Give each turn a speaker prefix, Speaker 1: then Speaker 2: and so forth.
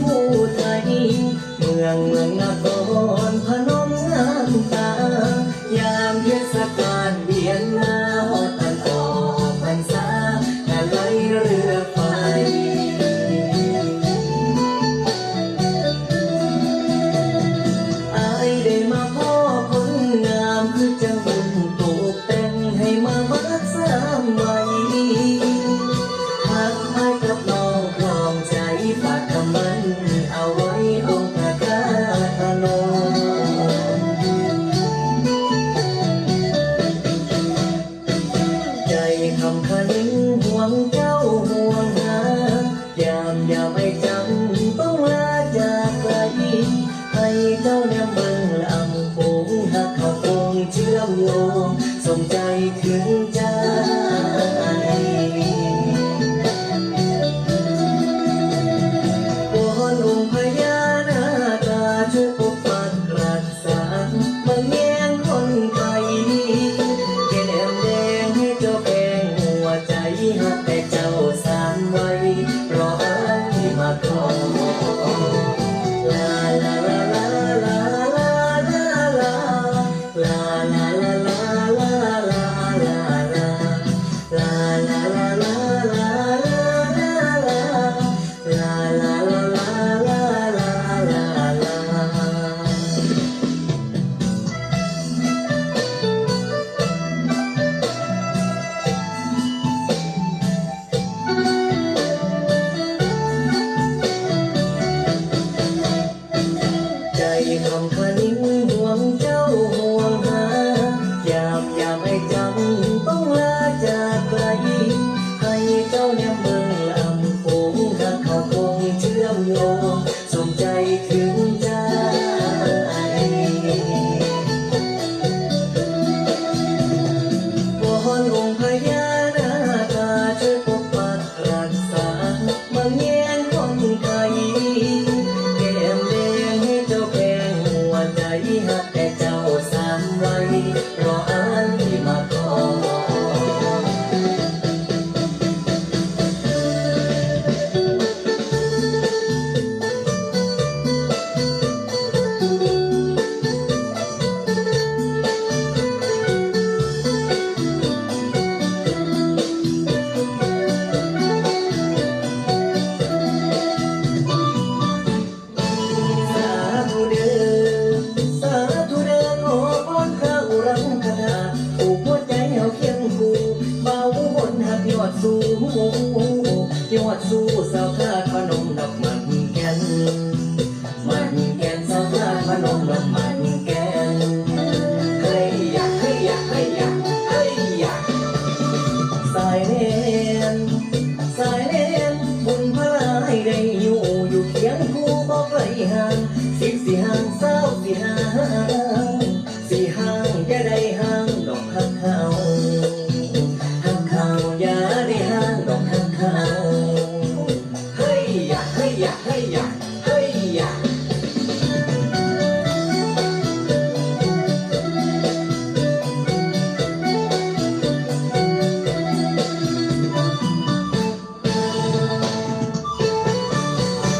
Speaker 1: พูดไทยเมืองเมืองนคร อย่าไปจำต้องลาจากไกล ให้เจ้าแนมเบิ่งลำโขงหักเขาคงเชื่อมโยงส่งใจถึง จำต้องลาจากไกล ให้เจ้าแนมเมืองลำโขงรักเขาคงเชื่อมโยงส่งใจถึงใจวอนองค์พญานาคาช่วยปกปักรักษาบางแยงคนไทยแก้มแดงให้เจ้าแกงหัวใจหักแ Oh,